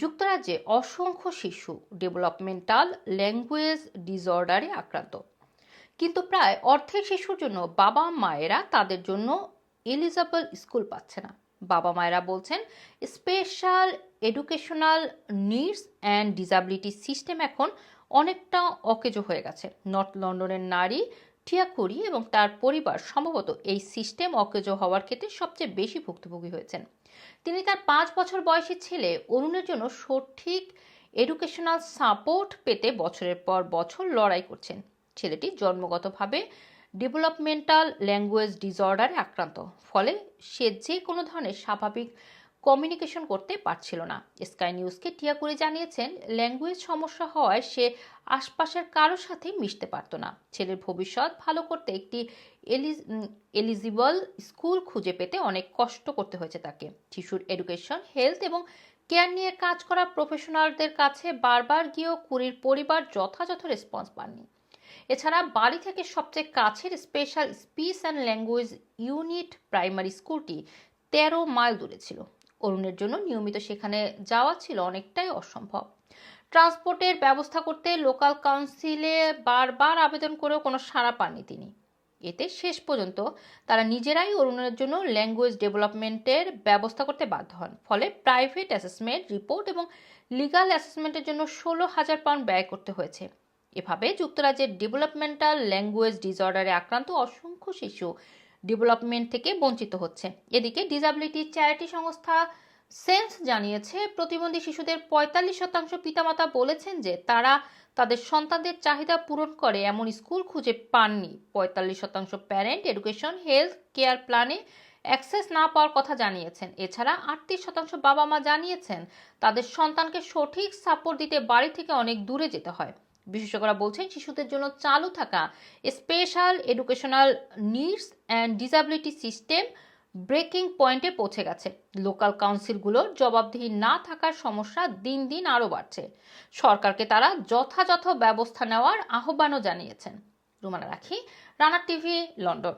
যুক্তরাজ্যে অসংখ্য শিশু ডেভেলপমেন্টাল ল্যাঙ্গুয়েজ ডিসঅর্ডারে আক্রান্ত। কিন্তু প্রায় অর্ধেক শিশুর জন্য বাবা মায়েরা তাদের জন্য এলিজাবল স্কুল পাচ্ছে না। বাবা মায়েরা বলছেন, special educational needs and disability system এখন অনেকটা অকেজো হয়ে গেছে। নর্থ লন্ডনের নারী টিয়াকুরি এবং তার পরিবার সম্ভবত এই সিস্টেম অকেজো হওয়ার ক্ষেত্রে সবচেয়ে বেশি ভুক্তভোগী হয়েছেন। তিনি তার পাঁচ বছর বয়সী ছেলে অরুণের জন্য সঠিক এডুকেশনাল সাপোর্ট পেতে বছরের পর বছর লড়াই করছেন। ছেলেটি জন্মগতভাবে ডেভেলপমেন্টাল ল্যাঙ্গুয়েজ ডিসঅর্ডারে আক্রান্ত। ফলে সে যে কোনো ধরনের স্বাভাবিক কমিউনিকেশন করতে পারছিল না। স্কাই নিউজকে টিয়া করে জানিয়েছেন ল্যাঙ্গুয়েজ সমস্যা হওয়ায় সে আশপাশের কারোর সাথে মিশতে পারতো না। ছেলের ভবিষ্যৎ ভালো করতে একটি এলিজিবল স্কুল খুঁজে পেতে অনেক কষ্ট করতে হয়েছে তাকে। শিশুর এডুকেশন হেলথ এবং কেয়ার নিয়ে কাজ করা প্রফেশনালদের কাছে বারবার গিয়েও কুড়ির পরিবার যথাযথ রেসপন্স পাননি। এছাড়া বাড়ি থেকে সবচেয়ে কাছের special speech and language unit primary স্কুলটি তেরো মাইল দূরে ছিল। অরুণের জন্য নিয়মিত সেখানে যাওয়া ছিল অনেকটাই অসম্ভব। ট্রান্সপোর্টের ব্যবস্থা করতে লোকাল কাউন্সিলে বারবার আবেদন করেও কোনো সাড়া পাননি তিনি। এতে শেষ পর্যন্ত তারা নিজেরাই অরুণের জন্য ল্যাঙ্গুয়েজ ডেভেলপমেন্টের ব্যবস্থা করতে বাধ্য হন। ফলে প্রাইভেট অ্যাসেসমেন্ট রিপোর্ট এবং লিগাল অ্যাসেসমেন্টের জন্য ষোলো হাজার পাউন্ড ব্যয় করতে হয়েছে। এভাবে যুক্তরাজ্যের ডেভেলপমেন্টাল ল্যাঙ্গুয়েজ ডিসঅর্ডারে আক্রান্ত অসংখ্য শিশু ডেভেলপমেন্ট থেকে বঞ্চিত হচ্ছে। এদিকে ডিসাবিলিটি চ্যারিটি সংস্থা সেন্স জানিয়েছে, প্রতিবন্ধী শিশুদের পঁয়তাল্লিশ শতাংশ পিতামাতা বলেছেন যে তারা তাদের সন্তানদের চাহিদা পূরণ করে এমন স্কুল খুঁজে পাননি। পঁয়তাল্লিশ শতাংশ প্যারেন্ট এডুকেশন, হেলথ কেয়ার প্ল্যানে অ্যাক্সেস না পাওয়ার কথা জানিয়েছেন। এছাড়া আটত্রিশ শতাংশ বাবা মা জানিয়েছেন, তাদের সন্তানকে সঠিক সাপোর্ট দিতে বাড়ি থেকে অনেক দূরে যেতে হয়। বিশেষজ্ঞরা বলছেন শিশুদের জন্য চালু থাকা special educational needs and disability system breaking পয়েন্টে পৌঁছে গেছে। লোকাল কাউন্সিলগুলোর জবাবদিহি না থাকার সমস্যা দিন দিন আরও বাড়ছে। সরকারকে তারা যথাযথ ব্যবস্থা নেওয়ার আহ্বানও জানিয়েছেন। রুমানা রাখি, রানা টিভি, লন্ডন।